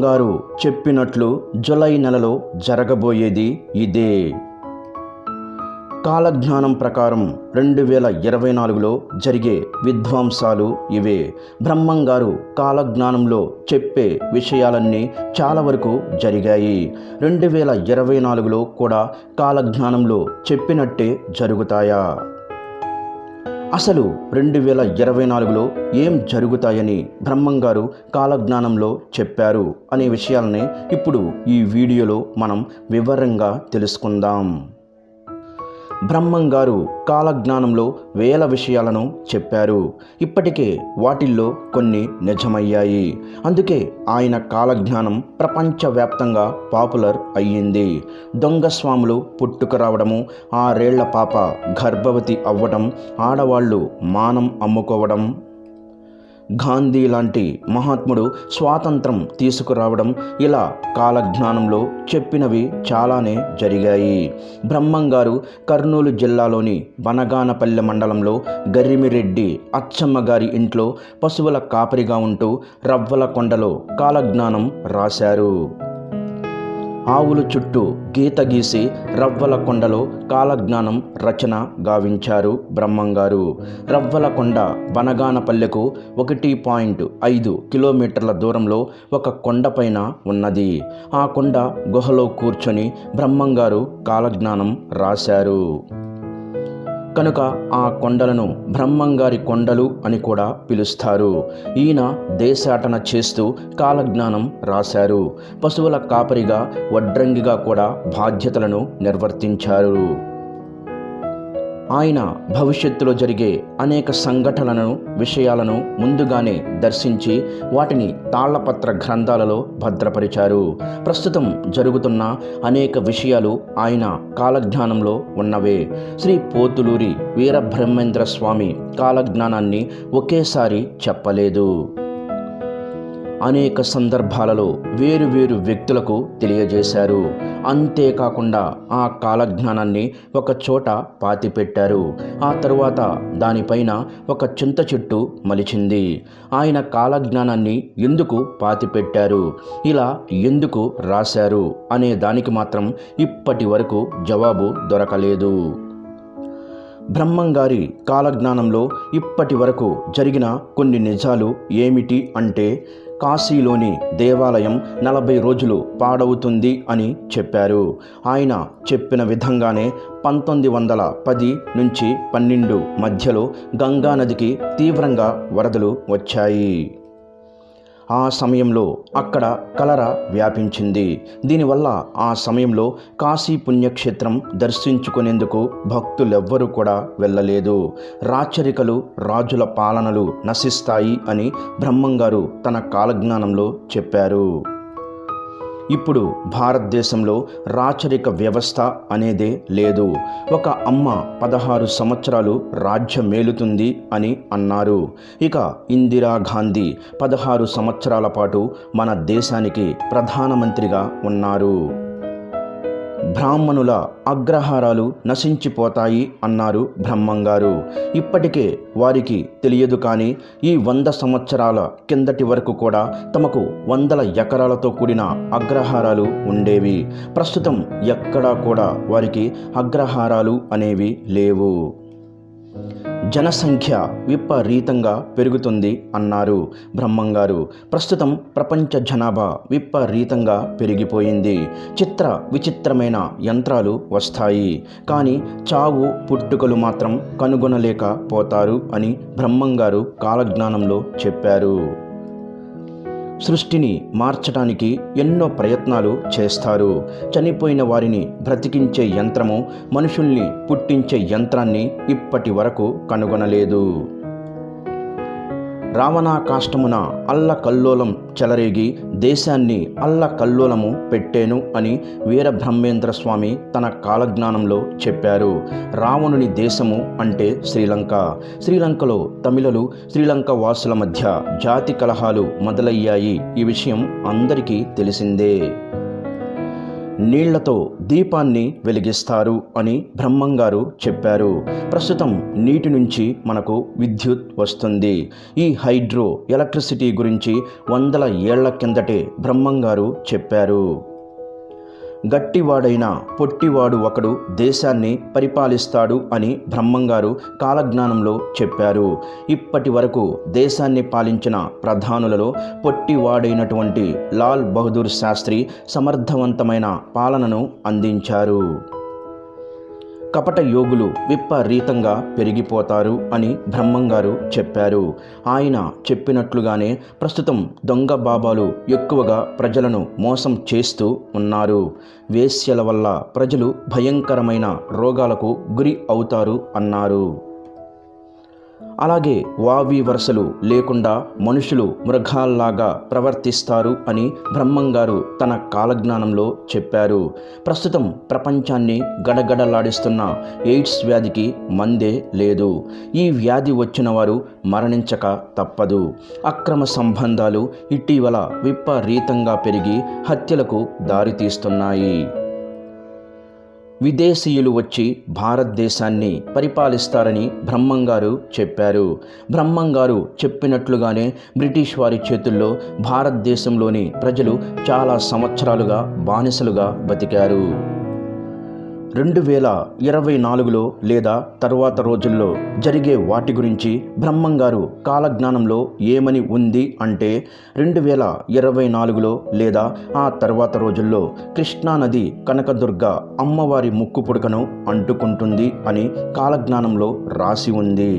గారు చెప్పినట్లు జులై నెలలో జరగబోయేది ఇదే. కాలజ్ఞానం ప్రకారం రెండు వేల ఇరవై నాలుగులో జరిగే విధ్వంసాలు ఇవే. బ్రహ్మంగారు కాలజ్ఞానంలో చెప్పే విషయాలన్నీ చాలా వరకు జరిగాయి. రెండు వేల ఇరవై నాలుగులో కూడా కాలజ్ఞానంలో చెప్పినట్టే జరుగుతాయా? అసలు రెండు వేల ఇరవై నాలుగులో ఏం జరుగుతాయని బ్రహ్మంగారు కాలజ్ఞానంలో చెప్పారు అనే విషయాలని ఇప్పుడు ఈ వీడియోలో మనం వివరంగా తెలుసుకుందాం. బ్రహ్మంగారు కాలజ్ఞానంలో వేల విషయాలను చెప్పారు. ఇప్పటికే వాటిల్లో కొన్ని నిజమయ్యాయి. అందుకే ఆయన కాలజ్ఞానం ప్రపంచవ్యాప్తంగా పాపులర్ అయ్యింది. దొంగ స్వాములు పుట్టుకురావడము ఆరేళ్ళ పాప గర్భవతి అవ్వడం ఆడవాళ్ళు మానం అమ్ముకోవడం గాంధీ లాంటి మహాత్ముడు స్వాతంత్రం తీసుకురావడం ఇలా కాలజ్ఞానంలో చెప్పినవి చాలానే జరిగాయి. బ్రహ్మంగారు కర్నూలు జిల్లాలోని బనగానపల్లె మండలంలో గరిమిరెడ్డి అచ్చమ్మ గారి ఇంట్లో పశువుల కాపరిగా ఉంటూ రవ్వల కొండలో కాలజ్ఞానం రాశారు. ఆవుల చుట్టూ గీత గీసి రవ్వల కొండలో కాలజ్ఞానం రచన గావించారు బ్రహ్మంగారు. రవ్వల కొండ బనగానపల్లెకు ఒకటి పాయింట్ ఐదు కిలోమీటర్ల దూరంలో ఒక కొండపైన ఉన్నది. ఆ కొండ గుహలో కూర్చొని బ్రహ్మంగారు కాలజ్ఞానం రాశారు. కనుక ఆ కొండలను బ్రహ్మంగారి కొండలు అని కూడా పిలుస్తారు. ఈయన దేశాటన చేస్తూ కాలజ్ఞానం రాశారు. పశువుల కాపరిగా వడ్రంగిగా కూడా బాధ్యతలను నిర్వర్తించారు. ఆయన భవిష్యత్తులో జరిగే అనేక సంఘటనలను విషయాలను ముందుగానే దర్శించి వాటిని తాళ్ళపత్ర గ్రంథాలలో భద్రపరిచారు. ప్రస్తుతం జరుగుతున్న అనేక విషయాలు ఆయన కాలజ్ఞానంలో ఉన్నవే. శ్రీ పోతులూరి వీరబ్రహ్మేంద్ర స్వామి కాలజ్ఞానాన్ని ఒకేసారి చెప్పలేదు. అనేక సందర్భాలలో వేరు వేరు వ్యక్తులకు తెలియజేశారు. అంతేకాకుండా ఆ కాలజ్ఞానాన్ని ఒక చోట పాతిపెట్టారు. ఆ తరువాత దానిపైన ఒక చింత చెట్టు మలిచింది. ఆయన కాలజ్ఞానాన్ని ఎందుకు పాతిపెట్టారు? ఇలా ఎందుకు రాశారు? అనే దానికి మాత్రం ఇప్పటి వరకు జవాబు దొరకలేదు. బ్రహ్మంగారి కాలజ్ఞానంలో ఇప్పటి వరకు జరిగిన కొన్ని నిజాలు ఏమిటి అంటే కాశీలోని దేవాలయం నలభై రోజులు పాడవుతుంది అని చెప్పారు. ఆయన చెప్పిన విధంగానే పంతొమ్మిది వందల పది నుంచి పన్నెండు మధ్యలో గంగానదికి తీవ్రంగా వరదలు వచ్చాయి. ఆ సమయంలో అక్కడ కలర వ్యాపించింది. దీనివల్ల ఆ సమయంలో కాశీ పుణ్యక్షేత్రం దర్శించుకునేందుకు భక్తులెవ్వరూ కూడా వెళ్ళలేదు. రాచరికలు రాజుల పాలనలు నశిస్తాయి అని బ్రహ్మంగారు తన కాలజ్ఞానంలో చెప్పారు. ఇప్పుడు భారతదేశంలో రాచరిక వ్యవస్థ అనేదే లేదు. ఒక అమ్మ పదహారు సంవత్సరాలు రాజ్యం మేలుతుంది అని అన్నారు. ఇక ఇందిరాగాంధీ పదహారు సంవత్సరాల పాటు మన దేశానికి ప్రధానమంత్రిగా ఉన్నారు. బ్రాహ్మణుల అగ్రహారాలు నశించిపోతాయి అన్నారు బ్రహ్మంగారు. ఇప్పటికే వారికి తెలియదు కానీ ఈ వంద సంవత్సరాల కిందటి వరకు కూడా తమకు వందల ఎకరాలతో కూడిన అగ్రహారాలు ఉండేవి. ప్రస్తుతం ఎక్కడా కూడా వారికి అగ్రహారాలు అనేవి లేవు. జనసంఖ్య విపరీతంగా పెరుగుతుంది అన్నారు బ్రహ్మంగారు. ప్రస్తుతం ప్రపంచ జనాభా విపరీతంగా పెరిగిపోయింది. చిత్ర విచిత్రమైన యంత్రాలు వస్తాయి. కానీ చావు పుట్టుకలు మాత్రం కనుగొనలేకపోతారు అని బ్రహ్మంగారు కాలజ్ఞానంలో చెప్పారు. సృష్టిని మార్చడానికి ఎన్నో ప్రయత్నాలు చేస్తారు. చనిపోయిన వారిని బ్రతికించే యంత్రము మనుషుల్ని పుట్టించే యంత్రాన్ని ఇప్పటి వరకు కనుగొనలేదు. రావణాకాష్టమున అల్లకల్లోలం చెలరేగి దేశాన్ని అల్లకల్లోలము పెట్టేను అని వీరబ్రహ్మేంద్ర స్వామి తన కాలజ్ఞానంలో చెప్పారు. రావణుని దేశము అంటే శ్రీలంక. శ్రీలంకలో తమిళలు శ్రీలంక వాసుల మధ్య జాతి కలహాలు మొదలయ్యాయి. ఈ విషయం అందరికీ తెలిసిందే. నీళ్ళతో దీపాన్ని వెలిగిస్తారు అని బ్రహ్మంగారు చెప్పారు. ప్రస్తుతం నీటి నుంచి మనకు విద్యుత్ వస్తుంది. ఈ హైడ్రో ఎలక్ట్రిసిటీ గురించి వందల ఏళ్ళ కిందటే బ్రహ్మంగారు చెప్పారు. గట్టివాడైన పొట్టివాడు ఒకడు దేశాన్ని పరిపాలిస్తాడు అని బ్రహ్మంగారు కాలజ్ఞానంలో చెప్పారు. ఇప్పటి వరకు దేశాన్ని పాలించిన ప్రధానులలో పొట్టివాడైనటువంటి లాల్ బహదూర్ శాస్త్రి సమర్థవంతమైన పాలనను అందించారు. కపట యోగులు విపరీతంగా పెరిగిపోతారు అని బ్రహ్మంగారు చెప్పారు. ఆయన చెప్పినట్లుగానే ప్రస్తుతం దొంగ బాబాలు ఎక్కువగా ప్రజలను మోసం చేస్తూ ఉన్నారు. వేశ్యల వల్ల ప్రజలు భయంకరమైన రోగాలకు గురి అవుతారు అన్నారు. అలాగే వావి వరుసలు లేకుండా మనుషులు మృగాల్లాగా ప్రవర్తిస్తారు అని బ్రహ్మంగారు తన కాలజ్ఞానంలో చెప్పారు. ప్రస్తుతం ప్రపంచాన్ని గడగడలాడిస్తున్న ఎయిడ్స్ వ్యాధికి మందే లేదు. ఈ వ్యాధి వచ్చిన వారు మరణించక తప్పదు. అక్రమ సంబంధాలు ఇటీవల విపరీతంగా పెరిగి హత్యలకు దారితీస్తున్నాయి. విదేశీయులు వచ్చి భారతదేశాన్ని పరిపాలిస్తారని బ్రహ్మంగారు చెప్పారు. బ్రహ్మంగారు చెప్పినట్లుగానే బ్రిటిష్ వారి చేతుల్లో భారతదేశంలోని ప్రజలు చాలా సంవత్సరాలుగా బానిసలుగా బతికారు. రెండు వేల ఇరవై నాలుగులో లేదా తరువాత రోజుల్లో జరిగే వాటి గురించి బ్రహ్మంగారు కాలజ్ఞానంలో ఏమని ఉంది అంటే రెండు వేల ఇరవై నాలుగులో లేదా ఆ తర్వాత రోజుల్లో కృష్ణానది కనకదుర్గ అమ్మవారి ముక్కు పుడకను అంటుకుంటుంది అని కాలజ్ఞానంలో రాసి ఉంది.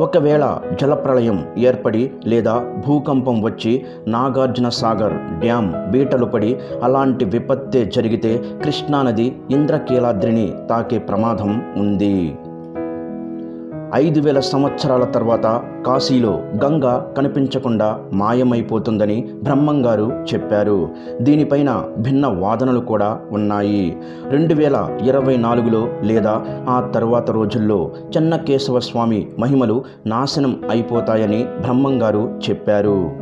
ఒకవేళ జలప్రళయం ఏర్పడి లేదా భూకంపం వచ్చి నాగార్జున సాగర్ డ్యామ్ బీటలు పడి అలాంటి విపత్తే జరిగితే కృష్ణానది ఇంద్రకీలాద్రిని తాకే ప్రమాదం ఉంది. ఐదు వేల సంవత్సరాల తర్వాత కాశీలో గంగ కనిపించకుండా మాయమైపోతుందని బ్రహ్మంగారు చెప్పారు. దీనిపైన భిన్న వాదనలు కూడా ఉన్నాయి. రెండు వేల ఇరవై నాలుగులో లేదా ఆ తర్వాత రోజుల్లో చెన్నకేశవ స్వామి మహిమలు నాశనం అయిపోతాయని బ్రహ్మంగారు చెప్పారు.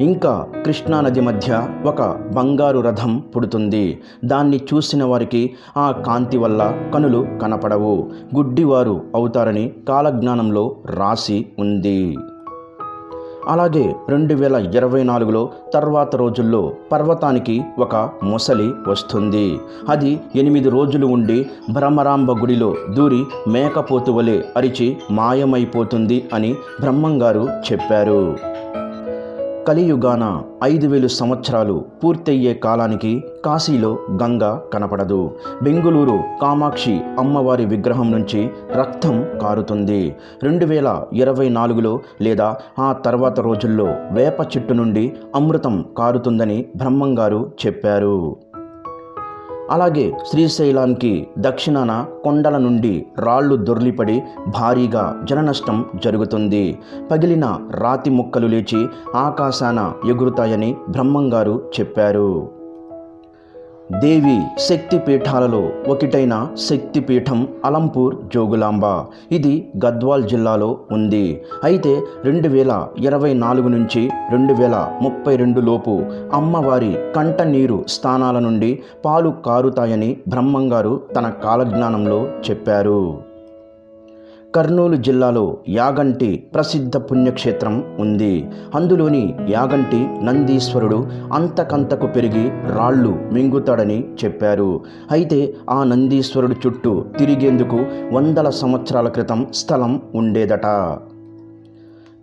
ఇంకా కృష్ణానది మధ్య ఒక బంగారు రథం పుడుతుంది. దాన్ని చూసిన వారికి ఆ కాంతి వల్ల కనులు కనపడవు. గుడ్డివారు అవుతారని కాలజ్ఞానంలో రాసి ఉంది. అలాగే రెండు వేల ఇరవై నాలుగులో తర్వాత రోజుల్లో పర్వతానికి ఒక మొసలి వస్తుంది. అది ఎనిమిది రోజులు ఉండి భ్రమరాంబ గుడిలో దూరి మేకపోతు వలె అరిచి మాయమైపోతుంది అని బ్రహ్మంగారు చెప్పారు. కలియుగాన ఐదు వేలు సంవత్సరాలు పూర్తయ్యే కాలానికి కాశీలో గంగ కనపడదు. బెంగుళూరు కామాక్షి అమ్మవారి విగ్రహం నుంచి రక్తం కారుతుంది. రెండు వేల ఇరవై నాలుగులో లేదా ఆ తర్వాత రోజుల్లో వేప చెట్టు నుండి అమృతం కారుతుందని బ్రహ్మంగారు చెప్పారు. అలాగే శ్రీశైలానికి దక్షిణాన కొండల నుండి రాళ్ళు దొర్లిపడి భారీగా జననష్టం జరుగుతుంది. పగిలిన రాతి ముక్కలు లేచి ఆకాశాన ఎగురుతాయని బ్రహ్మంగారు చెప్పారు. దేవి శక్తి పీఠాలలో ఒకటైన శక్తిపీఠం అలంపూర్ జోగులాంబ. ఇది గద్వాల్ జిల్లాలో ఉంది. అయితే రెండు వేల ఇరవై నాలుగు నుంచి రెండు వేల ముప్పై రెండు లోపు అమ్మవారి కంట నీరు స్థానాల నుండి పాలు కారుతాయని బ్రహ్మంగారు తన కాలజ్ఞానంలో చెప్పారు. కర్నూలు జిల్లాలో యాగంటి ప్రసిద్ధ పుణ్యక్షేత్రం ఉంది. అందులోని యాగంటి నందీశ్వరుడు అంతకంతకు పెరిగి రాళ్ళు మింగుతాడని చెప్పారు. అయితే ఆ నందీశ్వరుడు చుట్టూ తిరిగేందుకు వందల సంవత్సరాల క్రితం స్థలం ఉండేదట.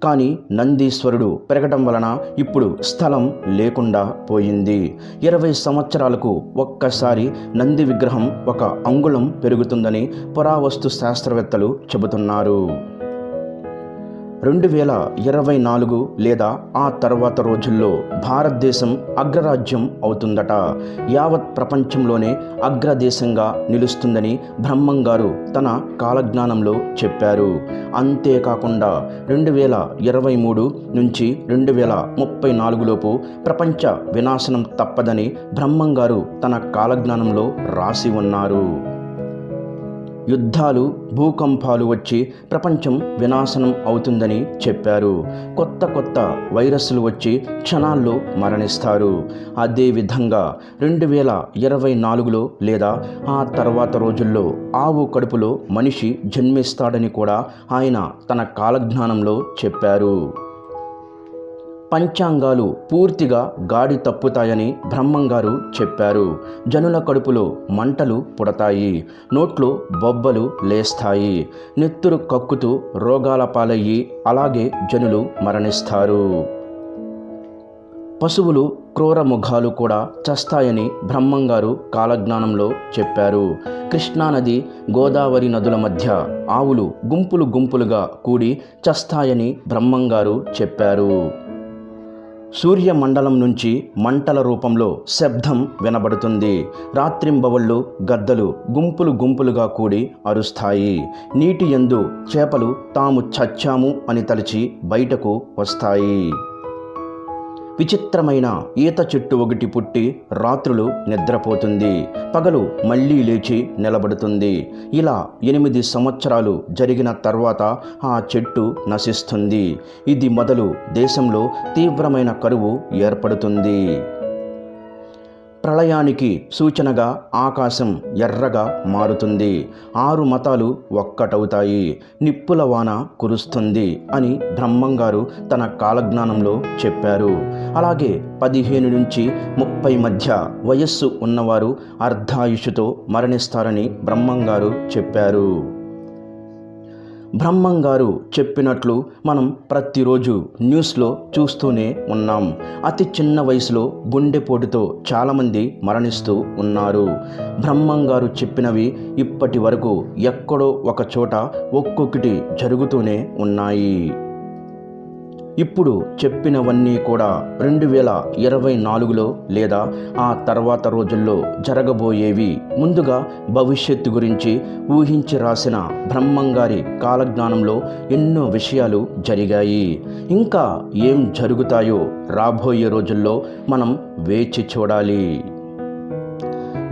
కానీ నందీశ్వరుడు పెరగటం వలన ఇప్పుడు స్థలం లేకుండా పోయింది. ఇరవై సంవత్సరాలకు ఒక్కసారి నంది విగ్రహం ఒక అంగుళం పెరుగుతుందని పురావస్తు శాస్త్రవేత్తలు చెబుతున్నారు. రెండు వేల ఇరవై నాలుగు లేదా ఆ తర్వాత రోజుల్లో భారతదేశం అగ్రరాజ్యం అవుతుందట. యావత్ ప్రపంచంలోనే అగ్రదేశంగా నిలుస్తుందని బ్రహ్మంగారు తన కాలజ్ఞానంలో చెప్పారు. అంతేకాకుండా రెండు వేల ఇరవై మూడు నుంచి రెండు వేల ముప్పై నాలుగులోపు ప్రపంచ వినాశనం తప్పదని బ్రహ్మంగారు తన కాలజ్ఞానంలో రాసి ఉన్నారు. యుద్ధాలు భూకంపాలు వచ్చి ప్రపంచం వినాశనం అవుతుందని చెప్పారు. కొత్త కొత్త వైరస్లు వచ్చి క్షణాల్లో మరణిస్తారు. అదేవిధంగా రెండు వేల ఇరవై నాలుగులో లేదా ఆ తర్వాత రోజుల్లో ఆవు కడుపులో మనిషి జన్మిస్తాడని కూడా ఆయన తన కాలజ్ఞానంలో చెప్పారు. పంచాంగాలు పూర్తిగా గాడి తప్పుతాయని బ్రహ్మంగారు చెప్పారు. జనుల కడుపులో మంటలు పుడతాయి. నోట్లో బొబ్బలు లేస్తాయి. నెత్తురు కక్కుతూ రోగాల పాలయ్యి అలాగే జనులు మరణిస్తారు. పశువులు క్రూర ముఖాలు కూడా చస్తాయని బ్రహ్మంగారు కాలజ్ఞానంలో చెప్పారు. కృష్ణానది గోదావరి నదుల మధ్య ఆవులు గుంపులు గుంపులుగా కూడి చస్తాయని బ్రహ్మంగారు చెప్పారు. సూర్యమండలం నుంచి మంటల రూపంలో శబ్దం వినబడుతుంది. రాత్రింబవళ్ళు గద్దలు గుంపులు గుంపులుగా కూడి అరుస్తాయి. నీటి ఎందు చేపలు తాము చచ్చాము అని తలిచి బయటకు వస్తాయి. విచిత్రమైన ఈత చెట్టు ఒకటి పుట్టి రాత్రులు నిద్రపోతుంది. పగలు మళ్ళీ లేచి నిలబడుతుంది. ఇలా ఎనిమిది సంవత్సరాలు జరిగిన తర్వాత ఆ చెట్టు నశిస్తుంది. ఇది మొదలు దేశంలో తీవ్రమైన కరువు ఏర్పడుతుంది. ప్రళయానికి సూచనగా ఆకాశం ఎర్రగా మారుతుంది. ఆరు మతాలు ఒక్కటవుతాయి. నిప్పుల వాన కురుస్తుంది అని బ్రహ్మంగారు తన కాలజ్ఞానంలో చెప్పారు. అలాగే పదిహేను నుంచి ముప్పై మధ్య వయస్సు ఉన్నవారు అర్ధాయుషుతో మరణిస్తారని బ్రహ్మంగారు చెప్పారు. బ్రహ్మం గారు చెప్పినట్లు మనం ప్రతిరోజు న్యూస్లో చూస్తూనే ఉన్నాం. అతి చిన్న వయసులో గుండెపోటుతో చాలామంది మరణిస్తూ ఉన్నారు. బ్రహ్మం గారు చెప్పినవి ఇప్పటి వరకు ఎక్కడో ఒక చోట ఒక్కొక్కటి జరుగుతూనే ఉన్నాయి. ఇప్పుడు చెప్పినవన్నీ కూడా రెండు వేల ఇరవై నాలుగులో లేదా ఆ తర్వాత రోజుల్లో జరగబోయేవి. ముందుగా భవిష్యత్తు గురించి ఊహించి రాసిన బ్రహ్మంగారి కాలజ్ఞానంలో ఎన్నో విషయాలు జరిగాయి. ఇంకా ఏం జరుగుతాయో రాబోయే రోజుల్లో మనం వేచి చూడాలి.